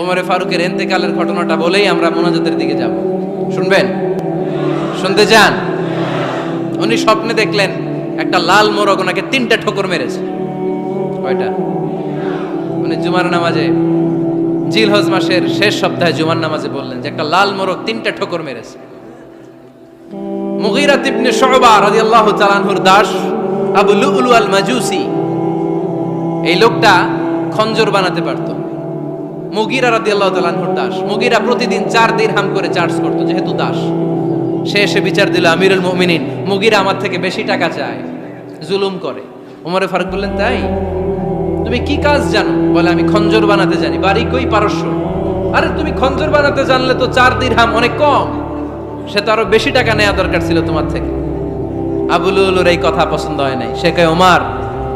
ওমরে ফারুকের এন্তেকালের ঘটনাটা বলেই আমরা মোনাজাতের দিকে যাব। শুনবেন? শুনতে চান উনি স্বপ্নে দেখলেন একটা লাল মোরগ ওনাকে তিনটা ঠোকর মেরেছে। কয়টা? উনি জুমার নামাজে জিল হজ মাসের শেষ সপ্তাহে জুমার নামাজে বললেন যে একটা লাল মোরগ তিনটা ঠোকর মেরেছে। মুগিরা তিবনে শোবা রাদিয়াল্লাহু তাআলাহুর দাস, আবু লুলু আল মাজুসি এই লোকটা খঞ্জর বানাতে পারতো। মুগিরা রাদিয়াল্লাহু তাআলাহুর দাস। মুগিরা প্রতিদিন চার দিন হাম করে চার্জ করতো, যেহেতু দাস। সে এসে বিচার দিল, আমিরুল মুমিনিন, মুগিরা আমার থেকে বেশি টাকা চায়। জুলুম করে। ওমরে ফারুক বললেন, তাই? তুমি কি কাজ জানো? বলে, আমি খঞ্জর বানাতে জানি। বাড়ি কই পারস্য? আরে, তুমি খঞ্জর বানাতে জানলে তো চার দিন হাম অনেক কম। সে তো আরও বেশি টাকা নেওয়া দরকার ছিল তোমার থেকে। আবুলুলুর এই কথা পছন্দ হয় নাই। সে কয়, ওমার,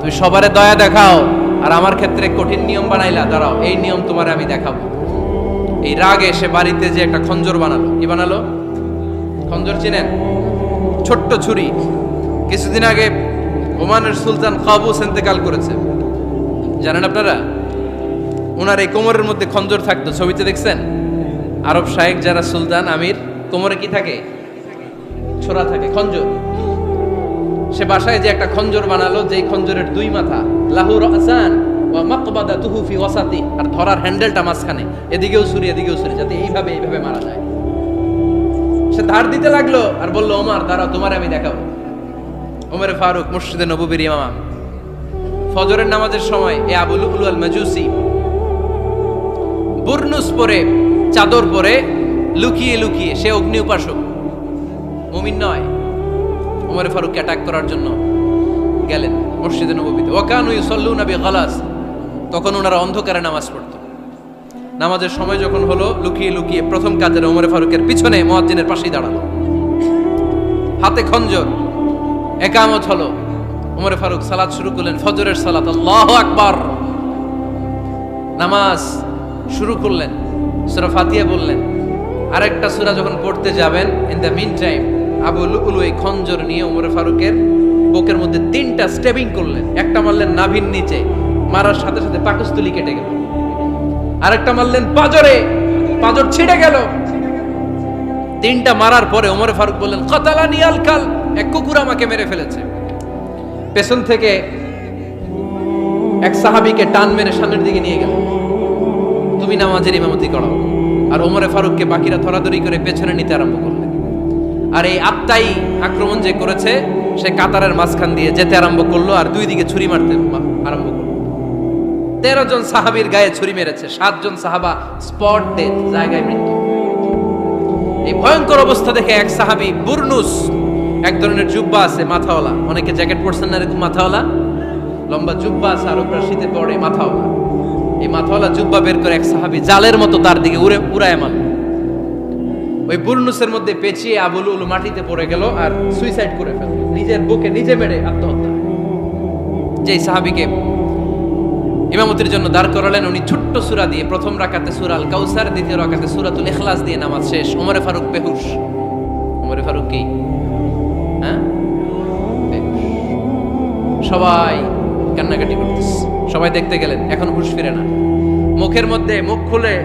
তুমি সবারে দয়া দেখাও। আর আমার ক্ষেত্রে কঠিন নিয়ম বানাইলা, দাঁড়াও, এই নিয়ম তোমার আমি দেখাবো। এই রাগে সে বাড়িতে যে একটা খঞ্জর বানালো, কি বানালো? খঞ্জর চিনেন? ছোট্ট ছুরি। কিছুদিন আগে ওমানের সুলতান কাবুস ইন্তেকাল করেছে। জানেন আপনারা? ওনার এই কোমরের মধ্যে খঞ্জর থাকতো, ছবিতে দেখছেন? আরব শাহেক যারা সুলতান, আমির, কোমরে কি থাকে? ছোড়া থাকে, খঞ্জর। সে বাসায় যে একটা খঞ্জর বানালো, যেই খঞ্জরের দুই মাথা লাহুর আসান ওয়া মাকবাদা তুহুফি ওয়াসাতি, আর ধরার হ্যান্ডেলটা মাঝখানে, এদিকেও ছুরি এদিকেও ছুরি, যাতে এইভাবে এইভাবে মারা যায়। সে ধার দিতে লাগল আর বলল, ওমার, দাঁড়াও, তোমার আমি দেখাবো। ওমর ফারুক মুর্শিদে নবুবির ইমাম। ফজরের নামাজের সময় এ আবুল উল আল মাজুসি বুরনুস পরে, চাদর পরে লুকিয়ে লুকিয়ে, সে অগ্নি উপাসক। মুমিন নয় ওমর ফারুককে অ্যাটাক করার জন্য গেলেন মসজিদে নবীতে ওকানু ইউসাল্লু নবী গালাস তখন ওনারা অন্ধকারে নামাজ পড়তো। নামাজের সময় যখন হলো, লুকিয়ে লুকিয়ে প্রথম কাজের ওমর ফারুকের পিছনে মুয়াজ্জিনের পাশেই দাঁড়াল। হাতে খঞ্জর। একামত হলো। ওমর ফারুক সালাত শুরু করলেন, ফজরের সালাত, আল্লাহ আকবার। নামাজ শুরু করলেন। সূরা ফাতিহা বললেন। আরেকটা সূরা যখন পড়তে যাবেন in the meantime Abu Lulu এই খঞ্জর নিয়ে ওমর ফারুকের বুকের মধ্যে তিনটা স্টেপিং করলেন। একটা মারলেন নাভির নিচে, মারার সাথে সাথে পাকস্থলী কেটে গেল। আরেকটা মারলেন পাজরে, পাজর ছিঁড়ে গেল। তিনটা মারার পরে ওমর ফারুক বললেন কতালা নিয়াল কাল এক কুকুর আমাকে মেরে ফেলেছে। পেছন থেকে এক সাহাবিকে টান মেরে সামনের দিকে নিয়ে গেল। তুমি নামাজের ইমামতি করো আর ওমরে ফারুককে বাকিরা ধরাধরি করে পেছনে নিতে আরম্ভ করলেন আর এই আত্মাই আক্রমণ যে করেছে, সে কাতারের মাঝখান দিয়ে যেতে আরম্ভ করল আর দুই দিকে ছুরি মারতে আরম্ভ করল। তেরো জন সাহাবির গায়ে ছুরি মেরেছে সাতজন সাহাবা স্পট ডেথ, জায়গায় মৃত্যু। এই ভয়ঙ্কর অবস্থা দেখে এক সাহাবি বুরনুস, এক ধরনের জুব্বা আছে, মাথাওয়ালা। অনেকে জ্যাকেট পরছেন না এরকম মাথাওয়ালা? লম্বা জুব্বা আছে আর উপরে শীতে পড়ে মাথাওয়ালা। এই মাথাওয়ালা জুব্বা বের করে এক সাহাবি জালের মতো তার দিকে উড়ে উড়ায় মারল। ওই বুরনুসের মধ্যে পেঁচিয়ে আবুল উল মাটিতে পড়ে গেল আর সুইসাইড করে ফেলল। নিজের বুকে নিজে মেরে আত্মহত্যা। যেই সাহাবিকে ইমামতির জন্য দাঁড় করালেন, উনি ছোট্ট সূরা দিয়ে প্রথম রাকাতে সুরাল কাউসার দ্বিতীয় রাকাতে সূরাতুল ইখলাস দিয়ে নামাজ শেষ। ওমরে ফারুক বেহুশ। ওমরে ফারুক কি? হ্যাঁ? সবাই কান্নাকাটি করতেছে। সবাই দেখতে গেলেন, এখন হুশ ফিরে না। মুখের মধ্যে মুখ খুলে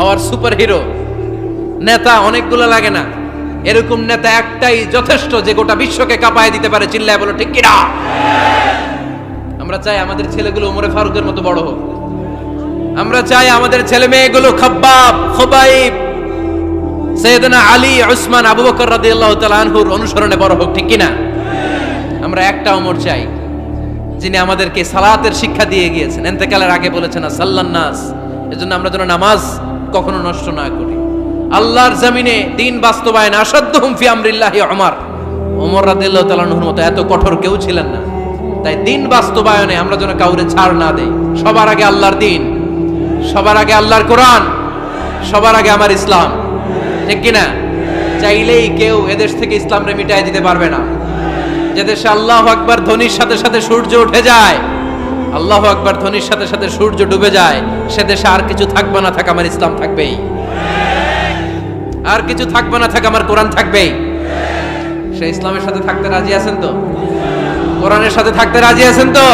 our superhero নেতা অনেকগুলো লাগে না। এরকম নেতা একটাই যথেষ্ট যে গোটা বিশ্বকে কাঁপায় দিতে পারে, চিল্লায় বলো, ঠিক কিনা? আমরা চাই আমাদের ছেলেগুলো উমরে ফারুকের মতো বড় হোক। আমরা চাই আমাদের ছেলে মেয়েগুলো খাব্বাব, খোবাইব। সৈয়দনা আলী, উসমান, আবু বকর রাদিয়াল্লাহু তাআলা আনহুর অনুসরণে বড় হোক, ঠিক কিনা? আমরা একটা ওমর চাই, যিনি আমাদেরকে সালাতের শিক্ষা দিয়ে গিয়েছেন। এতেকালের আগে বলেছেন সাল্লান নাস এজন্য আমরা যেন নামাজ কখনো নষ্ট না করি। আল্লাহর জামিনে দিন বাস্তবায়ন আসাদ্দহুম ফি আমরিল্লাহি ওমর ওমর আনহুর মতো এত কঠোর কেউ ছিলেন না। তাই দিন বাস্তবায়নে আমরা যেন কাউরে ছাড় না দেই। সবার আগে আল্লাহর দিন, সবার আগে আল্লাহর কোরআন, সবার আগে আমার ইসলাম। ঠিক কিনা? চাইলেই কেউ এদেশ থেকে ইসলামরে মিটাই দিতে পারবে না। যে দেশে আল্লাহ আকবার ধ্বনির সাথে সাথে সূর্য উঠে যায় আল্লাহ আকবার ধ্বনির সাথে সাথে সূর্য ডুবে যায়। সে দেশে আর কিছু থাকবে না থাক, আমার ইসলাম থাকবেই। আর কিছু থাকবে না থাক, আমার কোরআন থাকবেই। সে ইসলামের সাথে থাকতে রাজি আছেন তো? কোরআনের সাথে থাকতে রাজি আছেন তো?